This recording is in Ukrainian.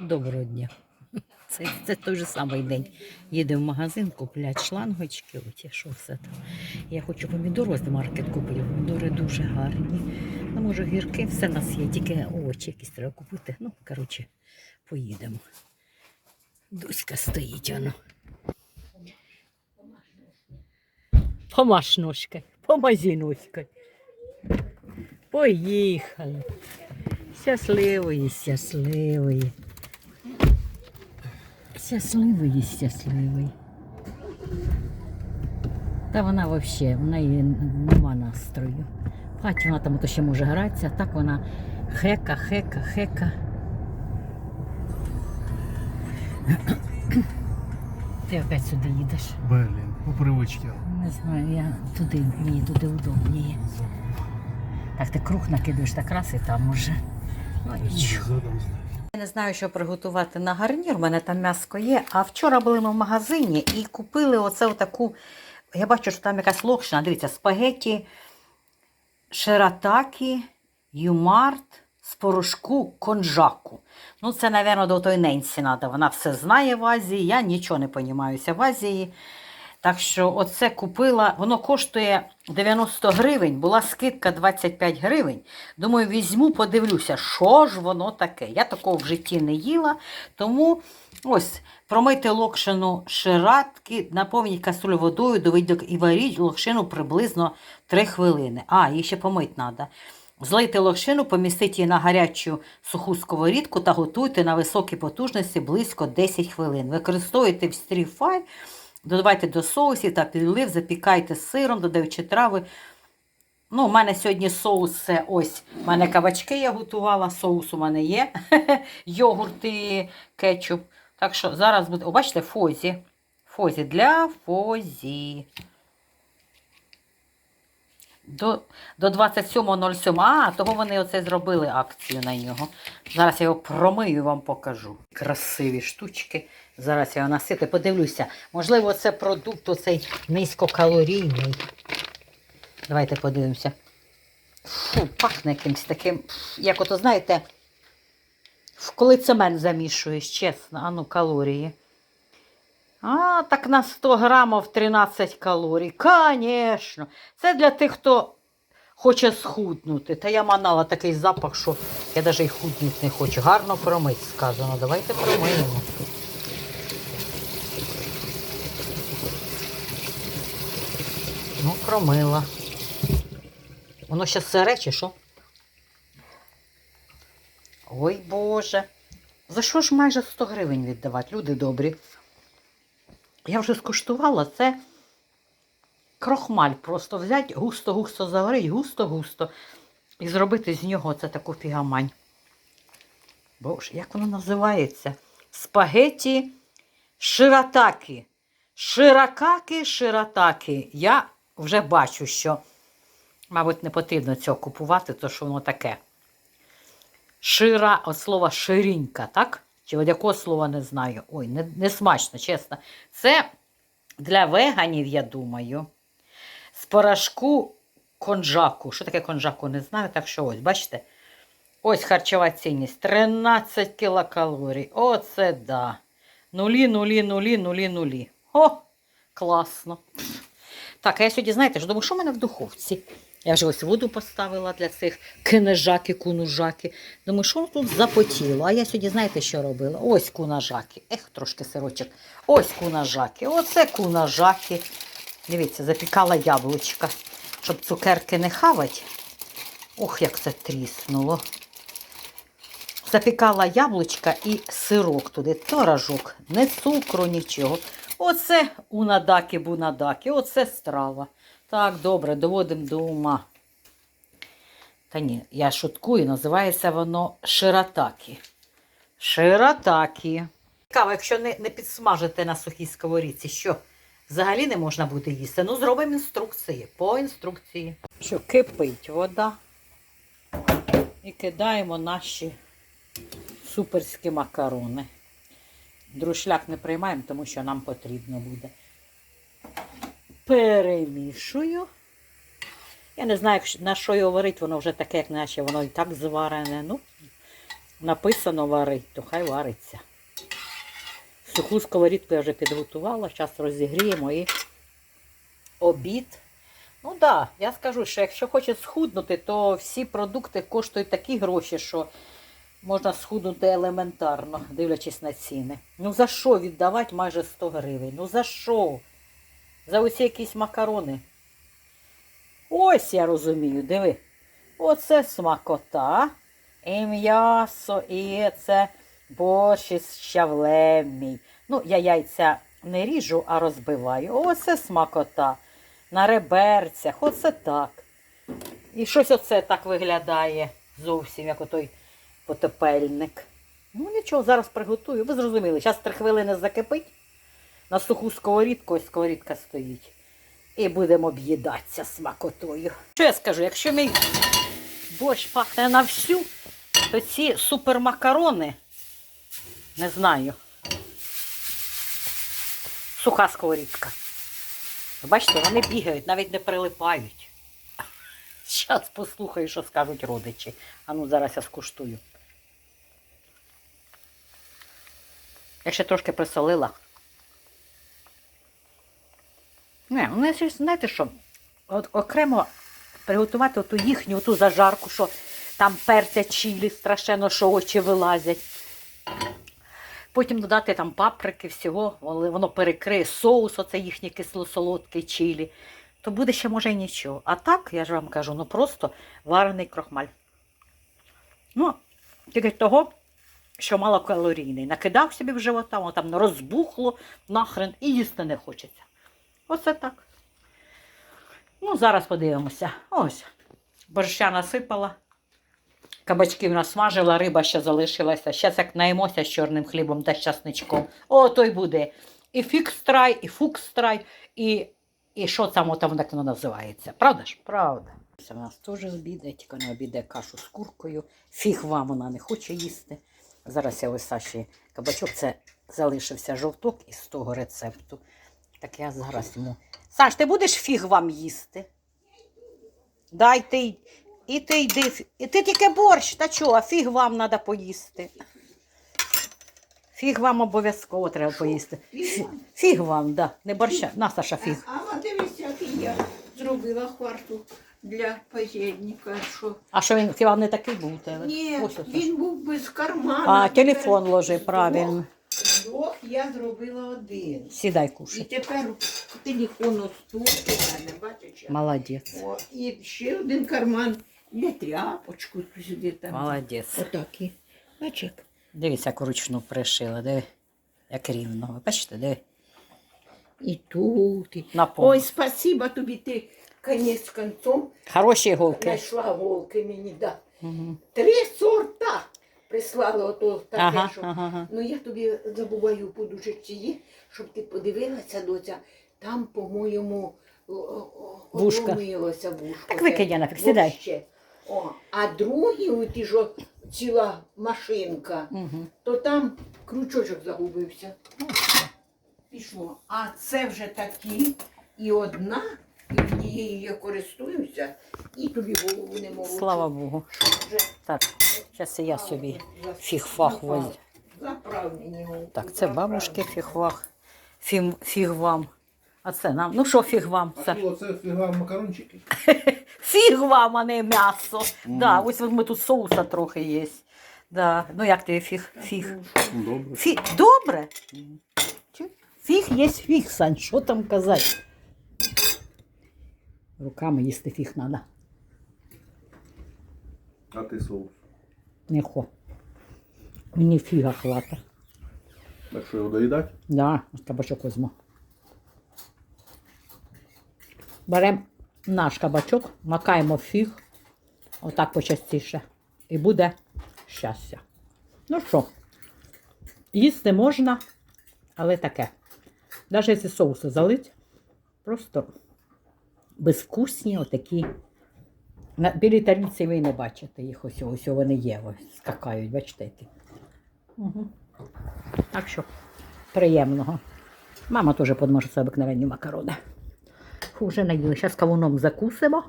Доброго дня. Це, це той же самий день. Їде в магазин, купляти шлангочки, оті, що все там. Я хочу помідори з маркет купити. Помідори дуже гарні. Ну, може, гірки, все в нас є, тільки овочі якісь треба купити. Ну, коротше, поїдемо. Дуська стоїть воно. Помаш ножкой, помази ножкой. Поїхали. Щасливої, щасливої. Щасливий, щасливий. Та вона взагалі, в неї нема настрою. Хаті вона там то ще може гратися, а так вона хека, хека, хека. Ти опять сюди їдеш. Блін, по привичці. Не знаю, я туди, мені туди удобніше. Так ти круг накидаєш так раз і там уже. Ну, нічого. Я не знаю, що приготувати на гарнір. У мене там м'яско є. А вчора були ми в магазині і купили оце таку. Я бачу, що там якась локшина. Дивіться, спагеті, ширатакі, юмарт з порошку конжаку. Ну, це, мабуть, до той Ненсі треба. Вона все знає в Азії. Я нічого не розуміюся в Азії. Так що оце купила, воно коштує 90 гривень, була скидка 25 гривень. Думаю, візьму, подивлюся, що ж воно таке. Я такого в житті не їла. Тому ось промийте локшину ширатки, наповніть каструлю водою, доведіть і варіть локшину приблизно 3 хвилини. А, її ще помити треба. Злийте локшину, помістіть її на гарячу суху сковорідку та готуйте на високій потужності близько 10 хвилин. Використовуйте в стріфай, додавайте до соусів та підлив, запікайте з сиром, додаючи трави. Ну, у мене сьогодні соус це ось. У мене кабачки я готувала, соус у мене є. Йогурт і кетчуп. Так що зараз буде. О, бачите, фозі. Фозі для фозі. До, до 27.07. А, того вони оце зробили акцію на нього. Зараз я його промию і вам покажу. Красиві штучки. Зараз я його насити, подивлюся. Можливо, це продукт оцей низькокалорійний. Давайте подивимося. Фу, пахне якимось таким, як ото, знаєте, коли цемент замішуєш, чесно, а ну, калорії. А, так на 100 грамів 13 калорій. Звісно. Це для тих, хто хоче схуднути. Та я манала такий запах, що я навіть і худнути не хочу. Гарно промить сказано. Давайте промиємо. Промила. Воно ще сире чи що? Ой Боже. За що ж майже 100 гривень віддавати, люди добрі? Я вже скуштувала це крохмаль. Просто взяти, густо-густо заварити, густо-густо. І зробити з нього це таку фігамань. Боже, як воно називається? Спагеті ширатаки. Ширакаки, ширатаки. Я вже бачу, що, мабуть, не потрібно цього купувати, то що воно таке. Шира, от слова ширінька, так? Чи от якого слова не знаю. Ой, не, не смачно, чесно. Це для веганів, я думаю. З порошку конжаку. Що таке конжаку, не знаю. Так що ось, бачите? Ось харчова цінність. 13 кілокалорій. Оце да. Нулі, нулі, нулі, нулі, нулі. О, класно. Так, а я сьогодні, знаєте, ж думаю, що в мене в духовці? Я вже ось воду поставила для цих кинежаки, кунужаки. Думаю, що тут запотіло? А я сьогодні, знаєте, що робила? Ось кунажаки. Ех, трошки сирочок. Ось кунажаки. Оце кунажаки. Дивіться, запікала яблучка, щоб цукерки не хавати. Ох, як це тріснуло. Запікала яблучка і сирок туди, творожок, не цукру, нічого. Оце унадаки бунадаки, оце страва. Так, добре, доводимо до ума. Та ні, я шуткую, називається воно ширатакі. Ширатакі. Цікаво, якщо не, не підсмажити на сухій сковорідці, що взагалі не можна буде їсти. Ну, зробимо інструкції. По інструкції. Що кипить вода. І кидаємо наші суперські макарони. Друшляк не приймаємо, тому що нам потрібно буде. Перемішую. Я не знаю, на що його варить, воно вже таке, як наче воно і так зварене. Ну, написано варить, то хай вариться. Суху сковорідку я вже підготувала, зараз розігріємо і обід. Ну так, да, я скажу, що якщо хочеш схуднути, то всі продукти коштують такі гроші, що можна схуднути елементарно, дивлячись на ціни. Ну за що віддавати майже 100 гривень? Ну за що? За усі якісь макарони. Ось я розумію, диви. Оце смакота. І м'ясо, і це борщ із щавлем мій. Ну, я яйця не ріжу, а розбиваю. Оце смакота. На реберцях, оце так. І щось оце так виглядає зовсім, як отой потепельник. Ну нічого, зараз приготую. Ви зрозуміли, зараз три хвилини закипить. На суху сковорідку, ось сковорідка стоїть. І будемо об'їдатися смакотою. Що я скажу, якщо мій борщ пахне на всю, то ці супермакарони, не знаю. Суха сковорідка. Бачите, вони бігають, навіть не прилипають. Зараз послухаю, що скажуть родичі. А ну зараз я скуштую. Я ще трошки присолила. Не, ну я знаєте що, от окремо приготувати оту їхню ту зажарку, що там перця чилі страшенно, що очі вилазять. Потім додати там паприки, всього, воно перекриє соус, оце їхній кисло-солодкий чилі. То буде ще може і нічого. А так, я ж вам кажу, ну просто варений крохмаль. Ну, тільки того, що малокалорійний. Накидав собі в живота, воно там розбухло нахрен і їсти не хочеться. Оце так. Ну, зараз подивимося. Ось. Борща насипала. Кабачків насмажила, риба ще залишилася. Зараз як наїмося з чорним хлібом та з часничком. О, той буде. І фікстрай, і фукстрай, і, і що там там так воно називається. Правда ж? Правда. Це в нас теж обідає, тільки не обідає кашу з куркою. Фіг вам вона не хоче їсти. Зараз я ось Саші кабачок, це залишився жовток із того рецепту. Так я зараз йому. Саш, ти будеш фіг вам їсти? Дай ти. І ти йди. І ти тільки борщ, та чого, а фіг вам треба поїсти. Фіг вам обов'язково треба поїсти. Фі- Фіг вам, да. Не борща. На, Саша, фіг. А от дивись, який я зробила хварту для паєдника. Що... А що він хіба не такий був у тебе? Ні, Ось ось. він був без кармана. А, телефон ложи, правильно. Двох, я зробила один. Сідай І кушай. тепер телефон ось тут у мене, бачиш? Молодець. О, і ще один карман для тряпочку сюди там. Молодець. Отак і. Бачиш? Дивіться, як ручну пришила, диви. Як рівно. Ви Бачите, диви. І тут. І... На пол. Ой, спасибо тобі, ти конець концом Хороші іголки. знайшла голки мені, да. Угу. Три сорта прислали ото таке, Ага, що. ага. Ну я тобі забуваю подушечці її, щоб ти подивилася, доця. Там, по-моєму, о- о- Вушка. одломилося вушко. Так викинь, я сідай. Вообще. О, а другі, у ті ж ціла машинка, Угу. то там крючочок загубився. Пішло. А це вже такі, і одна, і однією я користуюся, і тобі голову не можу. Слава Богу. Так, зараз я собі фіг-фах возьму. Так, це бабушки фіг вах. Фім, фіг вам. А це нам. Ну що фіг вам? Це... фіга макарончики? Фіг вам, а не м'ясо. Да, ось ми тут соуса трохи є. Да. Ну як ти фіг? Фіг. Добре. Фіг. Добре? Фіг є фіг, Сань, що там казати? Руками їсти фіг треба. А ти соус. Не хо. Мені фіга хвата. Так що його доїдати? Да, кабачок візьму. Беремо наш кабачок, макаємо фіг, отак почастіше. І буде щастя. Ну що, їсти можна, але таке. Навіть якщо соуси залить, просто безвкусні отакі. На білій тарілці ви не бачите їх ось, ось вони є, ось скакають, бачите. Угу. Так що приємного. Мама теж подможе це обикновенні макарони. Фу, наїли. Зараз кавуном закусимо.